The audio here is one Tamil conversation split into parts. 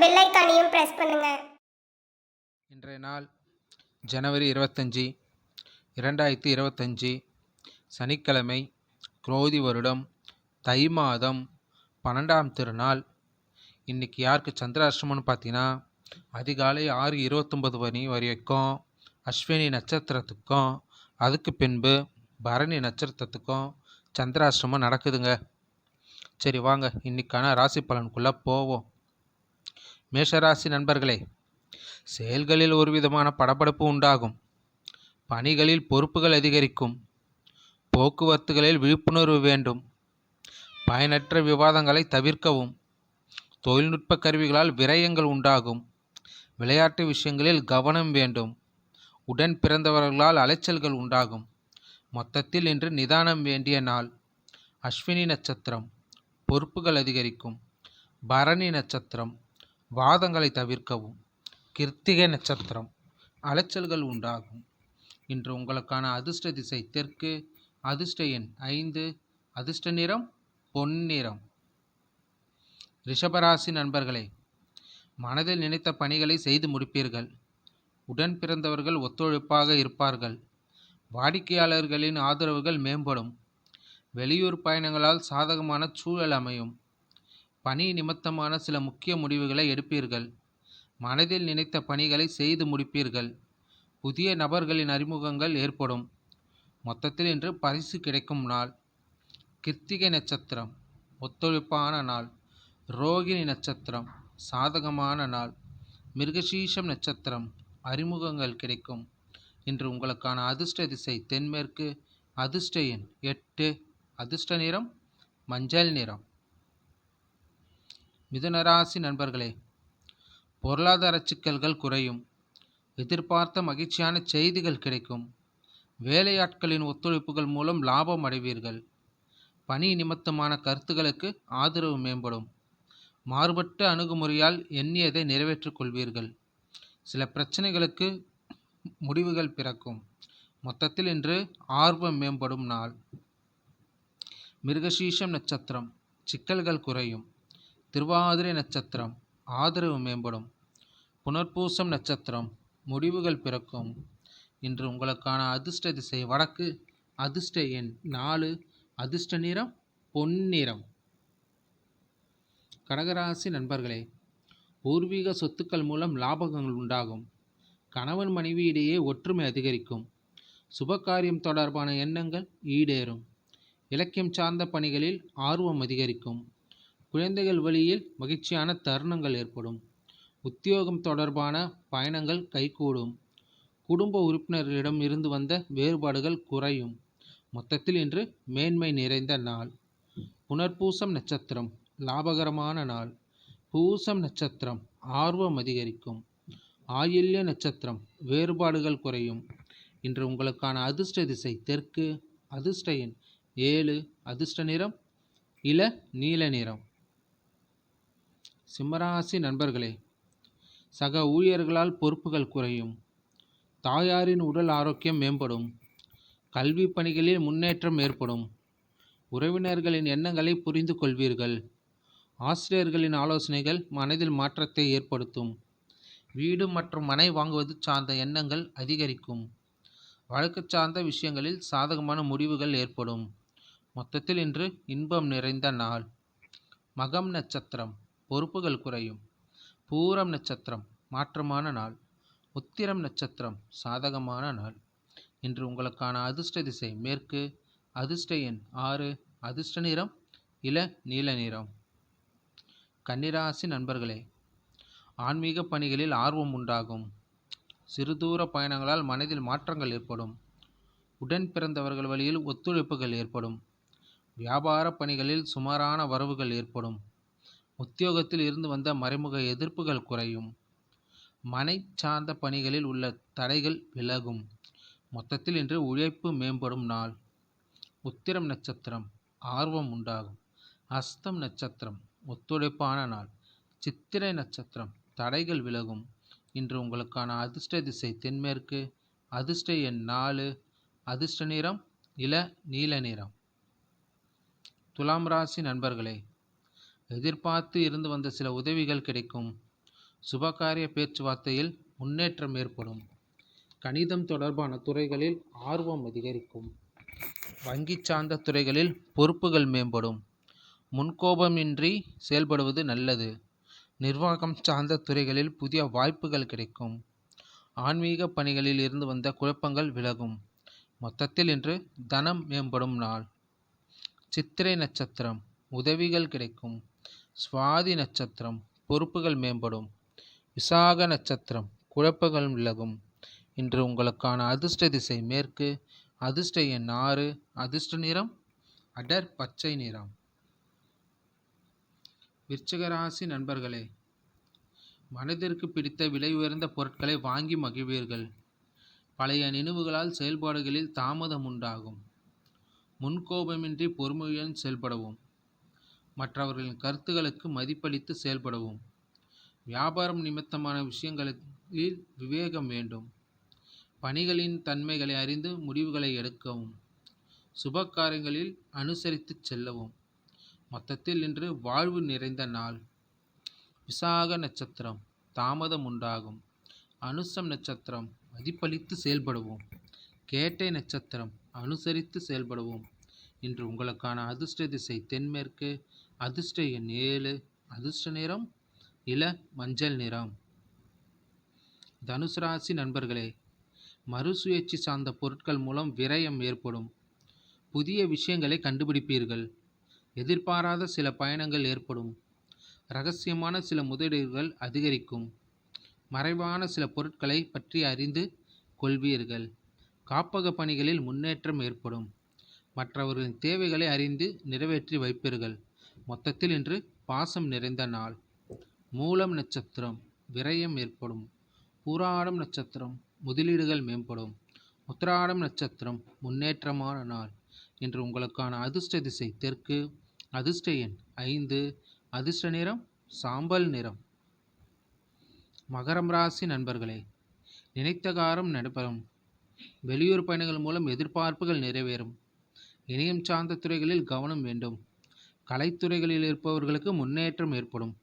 பெல் ஐக்கானையும் பிரஸ் பண்ணுங்க. இன்றைய நாள் ஜனவரி இருபத்தஞ்சி இரண்டாயிரத்தி இருபத்தஞ்சி சனிக்கிழமை குரோதி வருடம் தை மாதம் பன்னெண்டாம் திருநாள். இன்றைக்கி யாருக்கு சந்திராஷ்டமம்னு பார்த்தீங்கன்னா அதிகாலை ஆறு இருபத்தொம்பது மணி வரைக்கும் அஸ்வினி நட்சத்திரத்துக்கும் அதுக்கு பின்பு பரணி நட்சத்திரத்துக்கும் சந்திராஷ்டமம் நடக்குதுங்க. சரி வாங்க இன்னைக்கான ராசி பலனுக்குள்ளே போவோம். மேஷராசி நண்பர்களே செயல்களில் ஒருவிதமான படபடப்பு உண்டாகும். பணிகளில் பொறுப்புகள் அதிகரிக்கும். போக்குவரத்துகளில் விழிப்புணர்வு வேண்டும். பயனற்ற விவாதங்களை தவிர்க்கவும். தொழில்நுட்ப கருவிகளால் விரயங்கள் உண்டாகும். விளையாட்டு விஷயங்களில் கவனம் வேண்டும். உடன் பிறந்தவர்களால் அலைச்சல்கள் உண்டாகும். மொத்தத்தில் இன்று நிதானம் வேண்டிய நாள். அஸ்வினி நட்சத்திரம். பொறுப்புகள் அதிகரிக்கும். பரணி நட்சத்திரம். வாதங்களை தவிர்க்கவும். கிருத்திகை நட்சத்திரம் அலைச்சல்கள் உண்டாகும். இன்று உங்களுக்கான அதிர்ஷ்ட திசை தெற்கு அதிர்ஷ்ட எண் ஐந்து அதிர்ஷ்ட நிறம் பொன்னிறம். ரிஷபராசி நண்பர்களே மனதில் நினைத்த பணிகளை செய்து முடிப்பீர்கள். உடன் பிறந்தவர்கள் ஒத்துழைப்பாக இருப்பார்கள். வாடிக்கையாளர்களின் ஆதரவுகள் மேம்படும். வெளியூர் பயணங்களால் சாதகமான சூழல் அமையும். பணி நிமித்தமான சில முக்கிய முடிவுகளை எடுப்பீர்கள். மனதில் நினைத்த பணிகளை செய்து முடிப்பீர்கள். புதிய நபர்களின் அறிமுகங்கள் ஏற்படும். மொத்தத்தில் இன்று பரிசு கிடைக்கும் நாள். கிருத்திகை நட்சத்திரம் ஒத்துழைப்பான நாள். ரோகிணி நட்சத்திரம் சாதகமான நாள். மிருகசீஷம் நட்சத்திரம் அறிமுகங்கள் கிடைக்கும். இன்று உங்களுக்கான அதிர்ஷ்ட திசை தென்மேற்கு அதிர்ஷ்ட எண் எட்டு அதிர்ஷ்ட நிறம் மஞ்சள் நிறம். மிதுனராசி நண்பர்களே பொருளாதார சிக்கல்கள் குறையும் எதிர்பார்த்த மகிழ்ச்சியான செய்திகள் கிடைக்கும் வேலையாட்களின் ஒத்துழைப்புகள் மூலம் லாபம் அடைவீர்கள் பணி நிமித்தமான கருத்துகளுக்கு ஆதரவு மேம்படும் மாறுபட்ட அணுகுமுறையால் எண்ணியதை நிறைவேற்றிக் கொள்வீர்கள். சில பிரச்சனைகளுக்கு முடிவுகள் பிறக்கும் மொத்தத்தில் இன்று ஆர்வம் மேம்படும் நாள். மிருகசீஷம் நட்சத்திரம் சிக்கல்கள் குறையும் திருவாதிரை நட்சத்திரம் ஆதரவு மேம்படும். புனர்பூசம் நட்சத்திரம் முடிவுகள் பிறக்கும். இன்று உங்களுக்கான அதிர்ஷ்ட திசை வடக்கு அதிர்ஷ்ட எண் நாலு அதிர்ஷ்ட நிறம் பொன்னிறம். கடகராசி நண்பர்களே பூர்வீக சொத்துக்கள் மூலம் லாபங்கள் உண்டாகும். கணவன் மனைவி இடையே ஒற்றுமை அதிகரிக்கும். சுபகாரியம் தொடர்பான எண்ணங்கள் ஈடேறும். இலக்கியம் சார்ந்த பணிகளில் ஆர்வம் அதிகரிக்கும். குழந்தைகள் வழியில் மகிழ்ச்சியான தருணங்கள் ஏற்படும். உத்தியோகம் தொடர்பான பயணங்கள் கைகூடும். குடும்ப உறுப்பினர்களிடம் இருந்து வந்த வேறுபாடுகள் குறையும். மொத்தத்தில் இன்று மேன்மை நிறைந்த நாள். புனர்பூசம் நட்சத்திரம் லாபகரமான நாள். பூசம் நட்சத்திரம் ஆர்வம் அதிகரிக்கும். ஆயில்ய நட்சத்திரம் வேறுபாடுகள் குறையும். இன்று உங்களுக்கான அதிர்ஷ்ட திசை தெற்கு அதிர்ஷ்ட எண் ஏழு அதிர்ஷ்ட நிறம் இள நீல நிறம். சிம்மராசி நண்பர்களே சக ஊழியர்களால் பொறுப்புகள் குறையும். தாயாரின் உடல் ஆரோக்கியம் மேம்படும். கல்வி பணிகளில் முன்னேற்றம் ஏற்படும். உறவினர்களின் எண்ணங்களை புரிந்து கொள்வீர்கள். ஆசிரியர்களின் ஆலோசனைகள் மனதில் மாற்றத்தை ஏற்படுத்தும். வீடு மற்றும் மனை வாங்குவது சார்ந்த எண்ணங்கள் அதிகரிக்கும். வழக்கு சார்ந்த விஷயங்களில் சாதகமான முடிவுகள் ஏற்படும். மொத்தத்தில் இன்று இன்பம் நிறைந்த நாள். மகம் நட்சத்திரம். பொறுப்புகள் குறையும். பூரம் நட்சத்திரம் மாற்றமான நாள். உத்திரம் நட்சத்திரம் சாதகமான நாள். இன்று உங்களுக்கான அதிர்ஷ்ட திசை மேற்கு அதிர்ஷ்ட எண் ஆறு அதிர்ஷ்ட நிறம் இள நீல நிறம். கன்னிராசி நண்பர்களே ஆன்மீக பணிகளில் ஆர்வம் உண்டாகும். சிறுதூர பயணங்களால் மனதில் மாற்றங்கள் ஏற்படும். உடன் பிறந்தவர்கள் வழியில் ஒத்துழைப்புகள் ஏற்படும். வியாபார பணிகளில் சுமாரான வரவுகள் ஏற்படும். உத்தியோகத்தில் இருந்து வந்த மறைமுக எதிர்ப்புகள் குறையும். மனை சார்ந்த பணிகளில் உள்ள தடைகள் விலகும். மொத்தத்தில் இன்று உழைப்பு மேம்படும் நாள். உத்திரம் நட்சத்திரம் ஆர்வம் உண்டாகும். அஸ்தம் நட்சத்திரம் ஒத்துழைப்பான நாள். சித்திரை நட்சத்திரம் தடைகள் விலகும். இன்று உங்களுக்கான அதிர்ஷ்ட திசை தென்மேற்கு அதிர்ஷ்ட எண் நாலு அதிர்ஷ்ட நிறம் இள நீல நிறம். துலாம் ராசி நண்பர்களே எதிர்பார்த்து இருந்து வந்த சில உதவிகள் கிடைக்கும். சுபகாரிய பேச்சுவார்த்தையில் முன்னேற்றம் ஏற்படும். கணிதம் தொடர்பான துறைகளில் ஆர்வம் அதிகரிக்கும். வங்கி சார்ந்த துறைகளில் பொறுப்புகள் மேம்படும். முன்கோபமின்றி செயல்படுவது நல்லது. நிர்வாகம் சார்ந்த துறைகளில் புதிய வாய்ப்புகள் கிடைக்கும். ஆன்மீக பணிகளில் இருந்து வந்த குழப்பங்கள் விலகும். மொத்தத்தில் இன்று தனம் மேம்படும் நாள். சித்திரை நட்சத்திரம். உதவிகள் கிடைக்கும். சுவாதி நட்சத்திரம் பொறுப்புகள் மேம்படும். விசாக நட்சத்திரம் குழப்பங்கள் விலகும். இன்று உங்களுக்கான அதிர்ஷ்ட திசை மேற்கு அதிர்ஷ்ட எண் ஆறு அதிர்ஷ்ட நிறம் அடர் பச்சை நிறம். விருச்சிகராசி நண்பர்களே மனதிற்கு பிடித்த விலை உயர்ந்த பொருட்களை வாங்கி மகிழ்வீர்கள். பழைய நினைவுகளால் செயல்பாடுகளில் தாமதம் உண்டாகும். முன்கோபமின்றி பொறுமையுடன் செயல்படவும். மற்றவர்களின் கருத்துகளுக்கு மதிப்பளித்து செயல்படவும். வியாபாரம் நிமித்தமான விஷயங்களில் விவேகம் வேண்டும். பணிகளின் தன்மைகளை அறிந்து முடிவுகளை எடுக்கவும். சுப காரியங்களில் அனுசரித்து செல்லவும். மொத்தத்தில் இன்று வாழ்வு நிறைந்த நாள். விசாக நட்சத்திரம் தாமதம் உண்டாகும். அனுசம் நட்சத்திரம் மதிப்பளித்து செயல்படுவோம். கேட்டை நட்சத்திரம் அனுசரித்து செயல்படுவோம். இன்று உங்களுக்கான அதிர்ஷ்ட திசை தென்மேற்கு அதிர்ஷ்ட எண் ஏழு அதிர்ஷ்ட நிறம் இள மஞ்சள் நிறம். தனுசு ராசி நண்பர்களே மறுசுழற்சி சார்ந்த பொருட்கள் மூலம் விரயம் ஏற்படும். புதிய விஷயங்களை கண்டுபிடிப்பீர்கள். எதிர்பாராத சில பயணங்கள் ஏற்படும். ரகசியமான சில முதலீடுகள் அதிகரிக்கும். மறைவான சில பொருட்களை பற்றி அறிந்து கொள்வீர்கள். காப்பக பணிகளில் முன்னேற்றம் ஏற்படும். மற்றவர்களின் தேவைகளை அறிந்து நிறைவேற்றி வைப்பீர்கள். மொத்தத்தில் இன்று பாசம் நிறைந்த நாள். மூலம் நட்சத்திரம் விரயம் ஏற்படும். பூராடம் நட்சத்திரம் முதலீடுகள் மேம்படும். உத்திராடம் நட்சத்திரம் முன்னேற்றமான நாள். இன்று உங்களுக்கான அதிர்ஷ்ட திசை தெற்கு அதிர்ஷ்ட எண் ஐந்து அதிர்ஷ்ட நிறம் சாம்பல் நிறம். மகரம் ராசி நண்பர்களே நினைத்த காரம் நடைபெறும். வெளியூர் பயணங்கள் மூலம் எதிர்பார்ப்புகள் நிறைவேறும். இணையம் சார்ந்த துறைகளில் கவனம் வேண்டும். கலைத்துறைகளில் இருப்பவர்களுக்கு முன்னேற்றம் ஏற்படும்.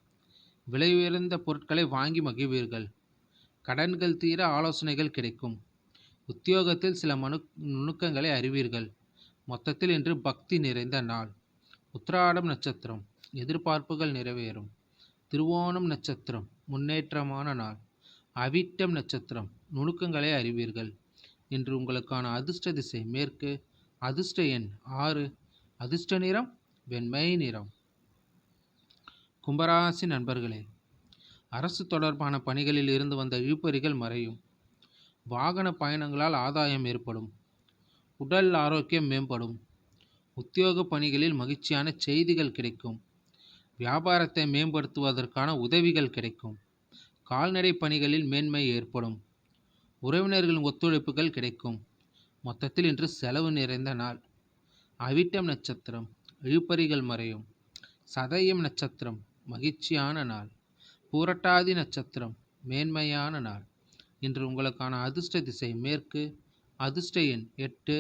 விலை உயர்ந்த பொருட்களை வாங்கி மகிழ்வீர்கள். கடன்கள் தீர ஆலோசனைகள் கிடைக்கும். உத்தியோகத்தில் சில மனு நுணுக்கங்களை அறிவீர்கள். மொத்தத்தில் இன்று பக்தி நிறைந்த நாள். உத்திராடம் நட்சத்திரம். எதிர்பார்ப்புகள் நிறைவேறும். திருவோணம் நட்சத்திரம். முன்னேற்றமான நாள். அவிட்டம் நட்சத்திரம். நுணுக்கங்களை அறிவீர்கள். இன்று உங்களுக்கான அதிர்ஷ்ட திசை மேற்கு. அதிர்ஷ்ட எண் ஆறு. அதிர்ஷ்ட நிறம் வெண்மை நிறம். கும்பராசி நண்பர்களே அரசு தொடர்பான பணிகளில் இருந்து வந்த இழுப்பறிகள் மறையும். வாகன பயணங்களால் ஆதாயம் ஏற்படும். உடல் ஆரோக்கியம் மேம்படும். உத்தியோக பணிகளில் மகிழ்ச்சியான செய்திகள் கிடைக்கும். வியாபாரத்தை மேம்படுத்துவதற்கான உதவிகள் கிடைக்கும். கால்நடை பணிகளில் மேன்மை ஏற்படும். உறவினர்களின் ஒத்துழைப்புகள் கிடைக்கும். மொத்தத்தில் இன்று செலவு நிறைந்த நாள். அவிட்டம் நட்சத்திரம். இழுபறிகள் மறையும். சதயம் நட்சத்திரம் மகிழ்ச்சியான நாள். பூரட்டாதி நட்சத்திரம் மேன்மையான நாள். இன்று உங்களுக்கான அதிர்ஷ்ட திசை மேற்கு அதிர்ஷ்ட எண் எட்டு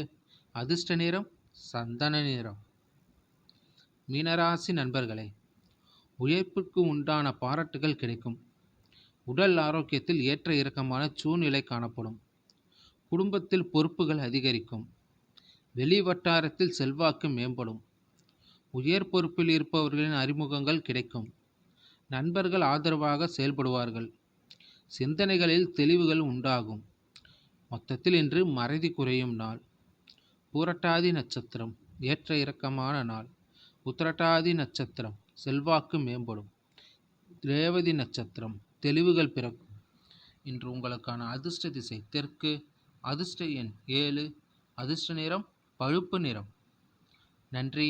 அதிர்ஷ்ட நிறம் சந்தன நிறம். மீனராசி நண்பர்களே உழைப்புக்கு உண்டான பாராட்டுகள் கிடைக்கும். உடல் ஆரோக்கியத்தில் ஏற்ற இறக்கமான சூழ்நிலை காணப்படும். குடும்பத்தில் பொறுப்புகள் அதிகரிக்கும். வெளி வட்டாரத்தில் செல்வாக்கு மேம்படும். உயர் பொறுப்பில் இருப்பவர்களின் அறிமுகங்கள் கிடைக்கும். நண்பர்கள் ஆதரவாக செயல்படுவார்கள். சிந்தனைகளில் தெளிவுகள் உண்டாகும். மொத்தத்தில் இன்று மறதி குறையும் நாள். பூரட்டாதி நட்சத்திரம் ஏற்ற இறக்கமான நாள். உத்திரட்டாதி நட்சத்திரம் செல்வாக்கு மேம்படும். ரேவதி நட்சத்திரம் தெளிவுகள் பிறக்கும். இன்று உங்களுக்கான அதிர்ஷ்ட திசை தெற்கு அதிர்ஷ்ட எண் ஏழு அதிர்ஷ்ட நிறம் பழுப்பு நிறம். நன்றி.